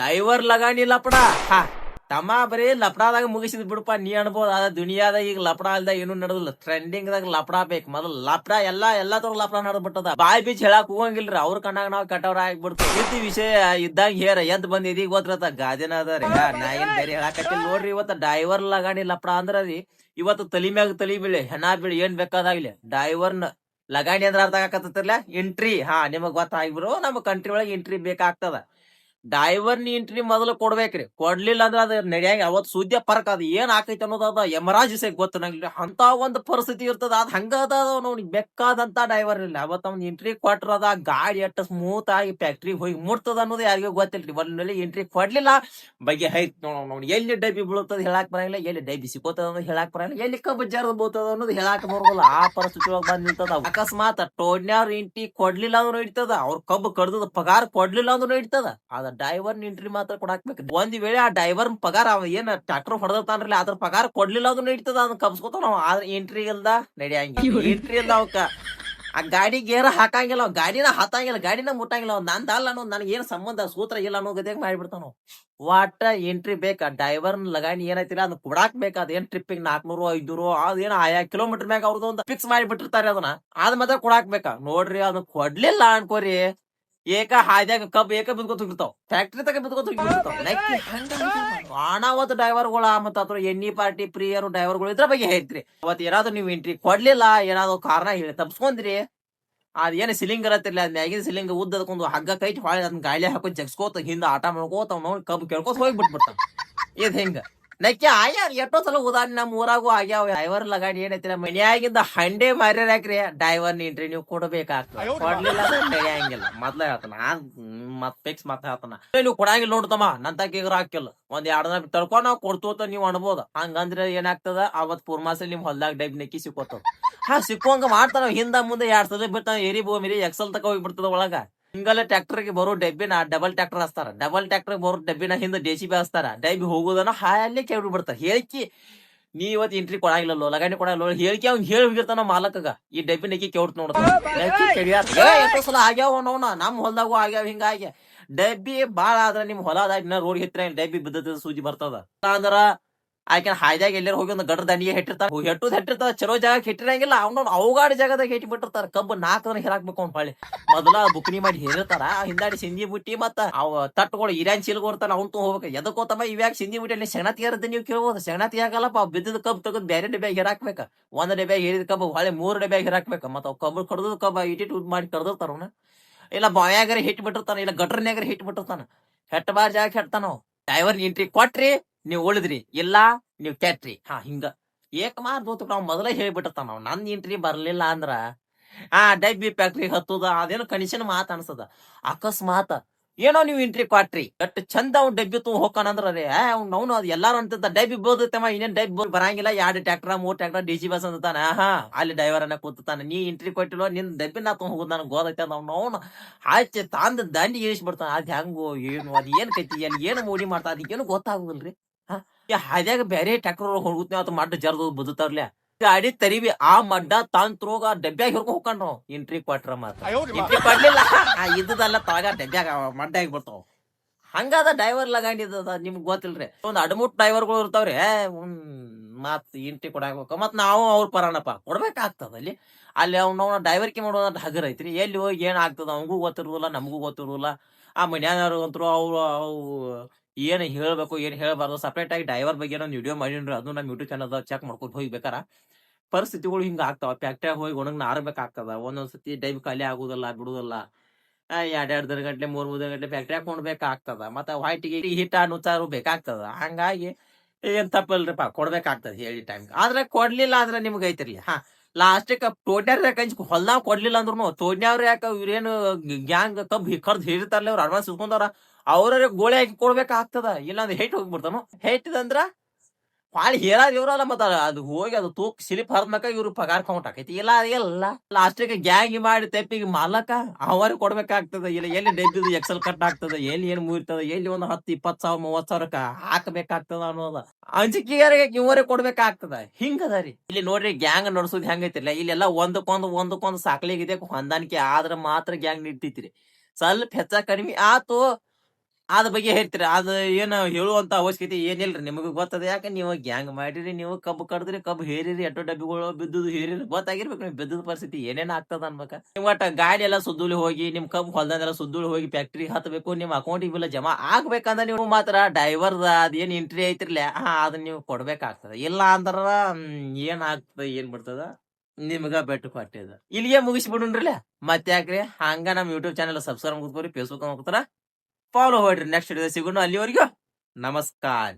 Driver ಲಗಾಣಿ ಲಪಡ. ಹಾ, ತಮ್ಮ ಬರೀ ಲಪಡಾದಾಗ ಮುಗಿಸಿದ್ ಬಿಡಪ್ಪ, ನೀ ಅನ್ಬೋದು. ಅದ ದುನಿಯಾದಾಗ ಈಗ ಲಪಡಾ ಅಲ್ದ ಏನು ನಡೆದಿಲ್ಲ. ಟ್ರೆಂಡಿಂಗ್ ದಾಗ ಲಪಡ ಬೇಕು. ಮೊದಲು ಲಪಡ ಎಲ್ಲಾ ಎಲ್ಲಾ ತರ ಲಪಡ ನಡೆದ್ಬಿಟ್ಟದ. ಬಾಯ್ ಬೀಚ್ ಹೇಳಕ್ ಹೋಗಂಗಿಲ್ರಿ. ಅವ್ರ ಕಣ್ಣಾಗ ನಾವ್ ಕಟ್ಟವ್ರ ಆಗ್ಬಿಡ್ತು. ಇದ್ದ ವಿಷಯ ಇದ್ದಾಗ ಹೇರ ಎದ್ ಬಂದ್ ಇದೀಗ ಗೊತ್ತಿರತ್ತ ಗಾದಿನ ಅದ ರೀ. ನಾ ಏನ್ ಬೇರೆ ಹೇಳಕತ್ತಿಲ್ಲ ನೋಡ್ರಿ. ಇವತ್ತ ಡೈವರ್ ಲಗಾಣಿ ಲಪಡ ಅಂದ್ರ ರೀ, ಇವತ್ತು ತಲಿ ಮ್ಯಾಗ ತಲಿ ಬೀಳಿ, ಹೆಣ ಬೀಳಿ ಏನ್ ಬೇಕಾದಾಗ್ಲಿ. ಡೈವರ್ನ ಲಗಾಣಿ ಅಂದ್ರ ಅರ್ಥ ಆಗಕತ್ತಿರ್ಲ ಎಂಟ್ರಿ ಹಾ, ನಿಮಗ್ ಗೊತ್ತಾಗ್ಬಿಡು ನಮ್ಮ ಕಂಟ್ರಿ ಒಳಗೆ ಎಂಟ್ರಿ ಬೇಕಾಗ್ತದ. ಡೈವರ್ ನೀ ಎಂಟ್ರಿ ಮೊದಲು ಕೊಡ್ಬೇಕ್ರಿ. ಕೊಡ್ಲಿಲ್ಲ ಅಂದ್ರೆ ಅದ ನಡಿಯಂಗ ಅವತ್ ಸುದ್ದಿ ಪರಕ್ ಅದ ಏನ್ ಆಕೈತಿ ಅನ್ನೋದು ಅದ ಯಮರಾಜ್ ಸೇ ಗೊತ್ತ ನಂಗಿಲ್ಲ ಅಂತ ಒಂದ್ ಪರಿಸ್ಥಿತಿ ಇರ್ತದ, ಅದ್ ಹಂಗ ಅದ ಅವ್ನಿಗೆ ಬೆಕ್ಕಾದಂತ ಡೈವರ್ ಇಲ್ಲ. ಅವತ್ ಅವ್ನ ಎಂಟ್ರಿ ಕೊಟ್ರ ಅದ ಗಾಡಿ ಎಟ್ಟ ಸ್ಮೂತ್ ಆಗಿ ಫ್ಯಾಕ್ಟ್ರಿ ಹೋಗಿ ಮುಟ್ತದ ಅನ್ನೋದು ಯಾರಿಗೂ ಗೊತ್ತಿಲ್ರಿ. ಒಂದ್ಮೇಲೆ ಎಂಟ್ರಿ ಕೊಡ್ಲಿಲ್ಲ ಬಗ್ಗೆ ಹೈತ್ ನೋಡ್ ಎಲ್ಲಿ ಡಬ್ಬಿ ಬೀಳ್ತದ ಹೇಳಕ್ ಬರಂಗಿಲ್ಲ, ಎಲ್ಲಿ ಡಬ್ಬಿ ಸಿಕ್ಕೋತದ ಅನ್ನೋದು ಹೇಳಕ್ ಬರಂಗಿಲ್ಲ, ಎಲ್ಲಿ ಕಬ್ಬು ಜಾರದ ಬೋತದ ಅನ್ನೋದು ಹೇಳಕ್ ಬರೋದಿಲ್ಲ. ಆ ಪರಿಸ್ಥಿತಿ ಒಳಗ್ ಬಂದ್ ನಿಂತದ ಅಕಸ್ಮಾತ್ ಟೋಡ್ನ್ಯಾವ್ರ ಎಂಟ್ರಿ ಕೊಡ್ಲಿಲ್ಲ ಅಂದ್ರೂ ಇಡ್ತದ ಅವ್ರ ಕಬ್ಬು ಕಡ್ದದ ಪಗಾರ ಕೊಡ್ಲಿಲ್ಲ ಅಂದ್ರೂ ಇಡ್ತದ ಅದ ಡೈವರ್ ಎಂಟ್ರಿ ಮಾತ್ರ ಕೊಡಾಕ್ಬೇಕು ಒಂದ್ ವೇಳೆ ಆ ಡೈವರ್ ಪಗಾರ ಅವ ಏನ್ ಟ್ರಾಕ್ಟರ್ ಹೊಡೆದತಾನ್ರಲ್ಲ ಅದ್ರ ಪಗಾರ ಕೊಡ್ಲಿಲ್ಲ ಅದು ನಡೀತದ ಅದನ್ನ ಕಬ್ಸ್ಕೊತಾನ ನಾವು ಆದ್ರ ಎಂಟ್ರಿ ಇಲ್ದ ನಡಿಯಂಗಿಲ್ಲ. ಎಂಟ್ರಿ ಇಲ್ದ ಅವಕ್ಕ ಆ ಗಾಡಿ ಗೇರ ಹಾಕಂಗಿಲ್ಲ ಗಾಡಿನ ಹತ್ತಂಗಿಲ್ಲ ಗಾಡಿನ ಮುಟ್ಟಂಗಿಲ್ಲ ನಂದ ಅಲ್ಲ ಅನ್ನೋದು ನನಗೆ ಏನ್ ಸಂಬಂಧ ಸೂತ್ರ ಇಲ್ಲ ಅನ್ನೋ ಗದ್ಯಾಗ ಮಾಡಿಬಿಡ್ತಾನ ವಾಟ ಎಂಟ್ರಿ ಬೇಕ? ಡೈವರ್ನ ಲಗಾಣಿ ಏನೈತಿಲ್ಲ ಅದನ್ನ ಕೊಡಾಕ್ ಬೇಕ? ಅದೇನ್ ಟ್ರಿಪ್ಪಿಗೆ ನಾಲ್ಕನೂರು ಐದ್ನೂರು ಅದೇನ ಆಯಾ ಕಿಲೋಮೀಟರ್ ಮ್ಯಾಗ ಅವ್ರದ್ದು ಒಂದು ಫಿಕ್ಸ್ ಮಾಡಿ ಬಿಟ್ಟಿರ್ತಾರೆ ಅದನ್ನ. ಅದ್ ಮಾತ್ರ ಕೊಡಾಕ್ ಬೇಕ. ನೋಡ್ರಿ ಅದನ್ನ ಕೊಡ್ಲಿಲ್ಲ ಅನ್ಕೋರಿ. ಏಕ ಹಾದ್ಯಾಗ ಕಬ್ಬು ಏಕ ಬಿದ್ಕೋತ ಹೋಗಿರ್ತಾವ ಫ್ಯಾಕ್ಟ್ರಿ ತಗ ಬಿದ್ಕೋತ ಹೋಗಿರ್ತಾವ ಅನಾವತ್ ಡ್ರೈವರ್ಗಳ ಮತ್ತ ಅದ್ರ ಎಣ್ಣಿ ಪಾರ್ಟಿ ಪ್ರಿಯರು ಡ್ರೈವರ್ಗಳು ಇದ್ರ ಬಗ್ಗೆ ಹೇಳ್ತ್ರಿ. ಅವತ್ ಏನಾದ್ರು ನೀವು ಎಂಟ್ರಿ ಕೊಡ್ಲಿಲ್ಲ ಏನಾದ್ರು ಕಾರಣ ಹೇಳಿ ತಪ್ಸ್ಕೊಂದ್ರಿ ಅದ್ ಏನ್ ಸಿಲಿಂಗ್ ಇರತ್ತಿರ್ಲಿ ಅದ್ ಮ್ಯಾಗಿನ ಸಿಲಿಂಗ್ ಉದ್ದದಕ್ಕೊಂದು ಹಗ್ಗ ಕೈಟ್ ಹೊಳೆ ಅದನ್ನ ಗಾಳಿ ಹಾಕೊಂಡ್ ಜಗ್ಸ್ಕೋತ ಹಿಂದ ಆಟ ಮಾಡ್ಕೋತ ಅವ್ನ ಕಬ್ಬು ಕೇಳ್ಕೋತ ಹೋಗಿ ಬಿಟ್ಬಿಡ್ತಾನ ಇದ್ ಹಿಂಗ? ನಕ್ಕೆ ಆಯ್ಯಾರ ಎಷ್ಟೋ ಸಲ ಉದಾಹರಣೆ ನಮ್ಮ ಊರಾಗೂ ಆಗ್ಯಾವ. ಡ್ರೈವರ್ ಲಗಾಡಿ ಏನೈತಿಲ್ಲ ಮನ್ಯಾಗಿಂದ ಹಂಡೆ ಮಾರ್ಯಾರ್ಯಾಕ್ರಿ ಡ್ರೈವರ್ ನೀನ್ರಿ ನೀವು ಕೊಡ್ಬೇಕಾಗ್ತದೆ. ಕೊಡ್ಲಿಲ್ಲ ನಡೆಯಂಗಿಲ್ಲ ಮೊದ್ಲ ಹೇಳ್ತಾನ ಮತ್ ಫಿಕ್ಸ್ ಮತ್ ಹೇಳ್ತಾನ. ನೀವು ಕೊಡಂಗಿಲ್ಲ ನೋಡ್ತಮ್ಮ ನನ್ ತಗ್ಗಿಗ್ರ ಹಾಕಿಲ್ಲ. ಒಂದ್ ಎರಡ್ ದಿನ ತಡ್ಕೊಂಡ್ ನಾವ್ ಕೊಡ್ತೋತ ನೀವ್ ಅನ್ಬೋದು. ಹಂಗಂದ್ರೆ ಏನಾಗ್ತದ ಅವತ್ ಪೂರ್ಮಾಸ ನಿಮ್ ಹೊಲ್ದಾಗ ಡೈಬ್ ನೆಕ್ಕಿ ಸಿಕ್ಕೋತಾವ ಹಾ ಸಿಕ್ಕುವಂಗ ಮಾಡ್ತಾನ ಹಿಂದ ಮುಂದೆ ಎರಡ್ ಸಲ ಬಿಡ್ತಾನ ಎರಿ ಭೂಮಿ ಎಕ್ಸಲ್ ತಕ ಹೋಗ್ಬಿಡ್ತದ ಒಳಗ. ಹಿಂಗಲ್ಲ ಟ್ರ್ಯಾಕ್ಟರ್ಗೆ ಬರೋ ಡಬ್ಬಿನ ಡಬಲ್ ಟ್ರ್ಯಾಕ್ಟರ್ ಹಸ್ತಾರ ಡಬಲ್ ಟ್ರ್ಯಾಕ್ಟರ್ ಬರೋ ಡಬ್ಬಿನ ಹಿಂದ ಬಿ ಹಚ್ತಾರ. ಡಬ್ಬಿ ಹೋಗುದನ್ನ ಹಾಯಲ್ಲೇ ಕೇಳಿ ಬಿಡ್ತಾರ. ಹೇಳಿಕಿ ನೀ ಇವತ್ತು ಎಂಟ್ರಿ ಕೊಡಾಗಿಲ್ಲ ಲಗಾಣಿ ಕೊಡಾಗಿಲ್ಲ, ಹೇಳಿಕೆ ಅವ್ನು ಹೇಳಿ ಹೋಗಿರ್ತಾನ ಮಾಲಕಗ. ಈ ಡಬ್ಬಿ ನೆಕ್ಕಿ ಕೇಳ್ತ ನೋಡ್ತಾನ ಸಲ ಆಗ್ಯಾವ ನೋಣ ನಮ್ ಹೊಲ್ದಾಗು ಆಗ್ಯಾವ ಹಿಂಗಾಗ್ಯ ಡಬ್ಬಿ ಬಾಳ ಆದ್ರ ನಿಮ್ ಹೊಲದಾಗ ರೋಡ್ ಹಿತ್ರ ಡಬ್ಬಿ ಬಿದ್ದ ಸೂಜಿ ಬರ್ತದ. ಅಂದ್ರ ಆಕೆ ಹಾಯ್ದಾಗ ಎಲ್ಲಾರ ಹೋಗಿ ಒಂದು ಗಡ್ರ ದಂಡಿಗೆ ಹೆಟ್ಟಿರ್ತಾರ. ಹೆಟ್ಟುದ್ ಹೆಟ್ಟಿರ್ತಾರ, ಚಲೋ ಜಾಗ ಹೆಟ್ಟಿರಂಗಿಲ್ಲ. ಅವ್ನ ಅವಗಾಡ ಜಾಗದಾಗ ಹೆಟ್ಟಿ ಬಿಟ್ಟಿರ್ತಾರ. ಕಬ್ಬು ನಾಲ್ಕದನ್ನ ಹೇರಾಕ್ಬೇಕು ಅವ್ನ ಹೊಳ್ಳಿ. ಮೊದಲ ಬುಕ್ನಿ ಮಾಡಿ ಹೇರಿರ್ತಾರ, ಹಿಂದಾಡಿ ಸಿಂಧಿ ಬುಟ್ಟಿ ಮತ್ತ ಅವ ತಟ್ಟುಗಳು ಇರಾನ್ ಚೀಲ್ಗೊಡ್ತಾನ ಅವ್ನ್ ತು ಹೋಗ್ಬೇಕು. ಎದಕ್ಕೋತಮ್ಮ ಇವ್ಯಾಗ ಸಿಂಧಿ ಬುಟ್ಟಿ ಅಲ್ಲಿ ಶೆಣತಿ ಏರದ್ದು ನೀವು ಕೇಳ್ಬೋದು. ಶೆಣತಿ ಆಗಲ್ಲಪ್ಪ ಬಿದ್ದದ ಕಬ್ಬು ತೆಗೆದು ಬೇರೆ ಡಬ್ಯಾಗ ಹೇರಾಕ್ಬೇಕ. ಒಂದ್ ಡಬ್ಯಾಗ ಹೇರಿದ ಕಬ್ಬು ಹೊಳೆ ಮೂರ್ ಡಬ್ಯಾಗ ಹೇರಾಕ್ಬೇಕ. ಮತ್ತ ಅವ್ ಕಬ್ಬು ಕಡ್ದು ಕಬ್ಬ ಇಟ್ಟಿಟ್ಟು ಮಾಡಿ ಕಡ್ದಿರ್ತಾರ ಅವ್ನ. ಇಲ್ಲ ಬಾವ್ಯಾಗರ ಹಿಟ್ ಬಿಟ್ಟಿರ್ತಾನ, ಇಲ್ಲ ಗಟ್ರನ್ಯಾಗರ ಹಿಟ್ ಬಿಟ್ಟಿರ್ತಾನ. ಹೆಟ್ಟ ಬಾರ್ ಜಾಗ ಹೆಟ್ತಾನ ಡ್ರೈವರ್ ಎಂಟ್ರಿ ಕೊಟ್ರಿ ನೀವ್ ಉಳಿದ್ರಿ ಇಲ್ಲ ನೀವು ಕೆಟ್ರಿ. ಹಾ, ಹಿಂಗ. ಏಕಮಾರ್ ದೂತ ನಾವು ಮೊದಲೇ ಹೇಳ್ಬಿಟ್ಟಿರ್ತಾವ ನಾವು. ನನ್ ಎಂಟ್ರಿ ಬರ್ಲಿಲ್ಲ ಅಂದ್ರ, ಆ ಡಬ್ಬಿ ಫ್ಯಾಕ್ಟ್ರಿ ಹತ್ತುದ, ಅದೇನು ಕನಿಷನ್ ಮಾತ್ ಅನ್ಸದ. ಅಕಸ್ಮಾತ್, ಏನೋ ನೀವು ಎಂಟ್ರಿ ಕೊಟ್ರಿ. ಎಷ್ಟ್ ಚಂದ ಅವ್ನು ಡಬ್ಬಿ ತೂ ಹೋಗ್ಕಣಂದ್ರ ರೇ ಅವ್ನ ಅದ್ ಎಲ್ಲಾರು ಅಂತಿದ್ದ ಡಬ್ಬಿ ಬೋದತ್ತಮ್ಮ ಇನ್ನೇನ್ ಡಬ್ಬಿ ಬೋದ್ ಬರಂಗಿಲ್ಲ, ಎರಡ್ ಟ್ಯಾಕ್ಟರ್ ಮೂರ್ ಟ್ಯಾಕ್ಟರ್ ಡಿ ಜಿ ಬಸ್ ಅಂತಾನ ಹಾ ಅಲ್ಲಿ ಡ್ರೈವರ್ ಅನ್ನ ಕೂತಾನ ನೀ ಎಂಟ್ರಿ ಕೊಟ್ಟಿಲ್ಲ, ನಿನ್ ಡಬ್ಬಿ ನಾ ತಗೊಂಡ್ ಹೋಗುದ್ ನನಗ್ ಗೋದೈತೆ ಅವ್ನ ಅವ್ನು ಆಯ್ತು ತಂದ ದಂಡಿ ಇಳಿಸ್ಬಿಡ್ತಾನ. ಅದ್ ಹೆಂಗು, ಏನು, ಅದ್ ಏನ್ ಕೈತಿ ಅಲ್ಲಿ ಏನು ಮೂಡಿ ಮಾಡ್ತಾ ಅದಕ್ಕೇನು ಗೊತ್ತಾಗುದಿಲ್ರಿ. ಈ ಹಾದ್ಯಾಗ ಬೇರೆ ಟ್ರ್ಯಾಕ್ಟರ್ ಹೋಗುತ್ತೆ ಅಂತ ಮಡ್ಡ ಜರ್ದು ಬದುತಾರ್ಲೆ ಗಾಡಿ ತರಿವಿ ಆ ಮಡ್ಡ ತಾಂತ್ರೋಗ ತ್ರೋಗ ಡಬ್ಬ್ಯಾಗ ಹಿಡ್ಕೊ ಹೋಗ್ಕೊಂಡ್ರು ಎಂಟ್ರಿ ಕೊಟ್ರ ಮಾತ್ರ. ಎಂಟ್ರಿ ಕೊಡ್ಲಿಲ್ಲ. ಇದ್ದದಲ್ಲ ತಾಗ ಡಬ್ಬ್ಯಾಗ ಮಡ್ಡ ಆಗ್ಬಿಡ್ತಾವ. ಹಂಗಾದ ಡ್ರೈವರ್ ಲಗಾಂಡಿದ ನಿಮ್ಗೆ ಗೊತ್ತಿಲ್ರಿ? ಒಂದು ಅಡಮೂಟ್ ಡ್ರೈವರ್ಗಳು ಇರ್ತಾವ್ರಿ. ಮತ್ ಇಂಟ್ರಿ ಕೊಡಾಕ ಮತ್ ನಾವು ಅವ್ರ ಪರಾಣಪ್ಪ ಕೊಡ್ಬೇಕಾಗ್ತದ ಅಲ್ಲಿ. ಅಲ್ಲಿ ಅವ್ನ ಡೈವರ್ಕಿ ಮಾಡೋದಂತ ಹಗರ್ ಐತ್ರಿ. ಎಲ್ಲಿ ಹೋಗಿ ಏನ್ ಆಗ್ತದ? ಅವ್ಗೂ ಗೊತ್ತಿರುದಿಲ್ಲ ನಮಗೂ ಗೊತ್ತಿರೋದಿಲ್ಲ. ಆ ಮನ್ಯಾನವ್ರು ಅಂತರು ಅವ್ರು ಅವು ಏನ್ ಹೇಳಬೇಕು, ಏನು ಹೇಳಬಾರ್ದು ಸಪ್ರೇಟ್ ಆಗಿ ಡ್ರೈವರ್ ಬಗ್ಗೆ ಒಂದು ವಿಡಿಯೋ ಮಾಡಿನ್ರಿ, ಅದು ನಮ್ಮ ಯೂಟ್ಯೂಬ್ ಚಾನಲ್ ಚೆಕ್ ಮಾಡ್ಕೊಂಡು ಹೋಗ್ಬೇಕಾರ ಪರಿಸ್ಥಿತಿಗಳು ಹಿಂಗೆ ಆಗ್ತಾವ. ಫ್ಯಾಕ್ಟ್ರಿಯಾಗ ಹೋಗಿ ಒಣಗ್ ನಾರ್ಬೇಕಾಗ್ತದ ಒಂದೊಂದ್ ಸತಿ ಡೈವ್ ಖಾಲಿ ಆಗುದಿಲ್ಲ, ಬಿಡುದಿಲ್ಲ. ಎರಡ್ ಎರಡು ದಿನ ಗಂಟೆ ಮೂರ್ ಮೂರ್ ದಿನ ಗಂಟೆ ಫ್ಯಾಕ್ಟ್ರಿಯಾಗ ಕೊಂಡ್ಬೇಕಾಗ್ತದ ಮತ್ತೆ ವೈಟಿಗೆ ಹಿಟ್ಟ ನುಚ್ಚಾರು ಬೇಕಾಗ್ತದ? ಹಂಗಾಗಿ ಏನ್ ತಪ್ಪಲ್ರಿಪ್ಪ ಕೊಡ್ಬೇಕಾಗ್ತದ ಹೇಳಿ ಟೈಮ್ ಆದ್ರೆ ಕೊಡ್ಲಿಲ್ಲ ಅಂದ್ರೆ ನಿಮ್ಗೆ ಐತಿರ್ಲಿ ಹಾ ಲಾಸ್ಟಿಕ್ ತೋಡ್ನ್ಯಾರ ಕಂಚ್ ಹೊಲ್ದಾಗ ಕೊಡ್ಲಿಲ್ಲ ಅಂದ್ರು ತೋಡ್ನವ್ರ ಯಾಕ ಇವ್ರೇನು ಗ್ಯಾಂಗ್ ಕಬ್ ಕರ್ದು ಹಿಡಿತಾರಲ್ಲ ಅವ್ರು ಅಡ್ವಾನ್ಸ್ ಇಸ್ಕೊಂಡವ್ರ? ಅವ್ರ ಗೋಳಿ ಹಾಕಿ ಕೊಡ್ಬೇಕಾಗ್ತದ. ಇಲ್ಲಾಂದ್ರೆ ಹೇಟ್ ಹೋಗ್ಬಿಡ್ತಾನು. ಹೇಟಿದಂದ್ರ ಪಾಳಿ ಹೇರಾದ ಇವ್ರಲ್ಲ ಮತ್ತ ಅದು ಹೋಗಿ ಅದು ತೂಕ್ ಸಿಲಿಪ್ ಹರ್ದ್ಮಕ ಇವ್ರು ಪಗಾರ ಕೌಂಟ್ ಆಕೈತಿ ಇಲ್ಲ ಎಲ್ಲ ಲಾಸ್ಟಿಗೆ ಗ್ಯಾಂಗ್ ಮಾಡಿ ತೆಪ್ಪಿಗೆ ಮಾಲಕ ಅವರು ಕೊಡ್ಬೇಕಾಗ್ತದ. ಇಲ್ಲ, ಎಲ್ಲಿ ಡಬ್ಬಿದು ಎಕ್ಸಲ್ ಕಟ್ ಆಗ್ತದ, ಎಲ್ಲಿ ಏನ್ ಮುಗಿರ್ತದ, ಎಲ್ಲಿ ಒಂದು ಹತ್ತು ಇಪ್ಪತ್ ಸಾವಿರ ಮೂವತ್ ಸಾವಿರಕ್ಕ ಹಾಕಬೇಕಾಗ್ತದ ಅನ್ನೋದ. ಅಂಜಿಕೆಯರಿಗೆ ಇವರೇ ಕೊಡ್ಬೇಕಾಗ್ತದ. ಹಿಂಗದ ರೀ ಇಲ್ಲಿ ನೋಡ್ರಿ ಗ್ಯಾಂಗ್ ನಡ್ಸೋದ್ ಹೆಂಗೈತಿಲ್ಲ ಇಲ್ಲೆಲ್ಲ ಒಂದಕ್ಕೊಂದು, ಒಂದಕ್ಕೊಂದ್ ಸಾಕ್ಲಿಗಿದೆ ಹೊಂದಾಣಿಕೆ ಆದ್ರ ಮಾತ್ರ ಗ್ಯಾಂಗ್ ನಿಡ್ತೈತಿರಿ ಸ್ವಲ್ಪ ಹೆಚ್ಚ ಕಡಿಮೆ ಆತು ಅದ ಬಗ್ಗೆ ಹೇಳ್ತೀರ? ಅದು ಏನು ಹೇಳುವಂತ ಅವಶ್ಯಕತೆ ಏನಿಲ್ರಿ ನಿಮಗೆ ಗೊತ್ತದ ಯಾಕೆ? ನೀವು ಗ್ಯಾಂಗ್ ಮಾಡಿರಿ, ನೀವು ಕಬ್ಬು ಕಡ್ದ್ರಿ, ಕಬ್ಬು ಹೇರಿರಿ ಎಟೋ ಡಬ್ಬಿಗಳು ಬಿದ್ದುದು ಹೇರಿರಿ, ಗೊತ್ತಾಗಿರ್ಬೇಕು ನೀವು ಬಿದ್ದದ ಪರಿಸ್ಥಿತಿ ಏನೇನ್ ಆಗ್ತದ ಅನ್ಬೇಕ. ನಿಮ್ ಒಟ್ಟ ಗಾಡಿ ಎಲ್ಲ ಸುದ್ದುಳಿ ಹೋಗಿ ನಿಮ್ ಕಬ್ಬು ಹೊಲ್ದಂದೆಲ್ಲ ಸುದ್ದುಳಿ ಹೋಗಿ ಫ್ಯಾಕ್ಟ್ರಿ ಹತ್ತಬೇಕು ನಿಮ್ ಅಕೌಂಟಿಗೆ ಇಲ್ಲ ಜಮಾ ಆಗ್ಬೇಕಂದ್ರೆ ನೀವು ಮಾತ್ರ ಡೈವರ್ದ ಅದೇನ್ ಎಂಟ್ರಿ ಐತಿರ್ಲಿ, ಹಾ, ಅದನ್ನ ನೀವು ಕೊಡ್ಬೇಕಾಗ್ತದ. ಇಲ್ಲ ಅಂದ್ರ ಏನ್ ಆಗ್ತದ, ಏನ್ ಬಿಡ್ತದ? ನಿಮ್ಗ ಬೆಟ್ಟು ಕೊಟ್ಟಿದ. ಇಲ್ಲಿಗೆ ಮುಗಿಸ್ಬಿಡುನ್ರಲ್ಲ ಮತ್ತೆ ಯಾಕ್ರಿ ಹಂಗ ನಮ್ ಯೂಟ್ಯೂಬ್ ಚಾನಲ್ ಸಬ್ಸ್ಕ್ರೈಬ್ ಮಾಡ್ಕೋರಿ ಫೇಸ್ಬುಕ್ ನೋಡ್ತಾರ ಫಾಲೋ ಹೊಡ್ರಿ ನೆಕ್ಸ್ಟ್ ವಿಡಿಯೋ ಸಿಗೋಣ ಅಲ್ಲಿವರೆಗೂ ನಮಸ್ಕಾರ.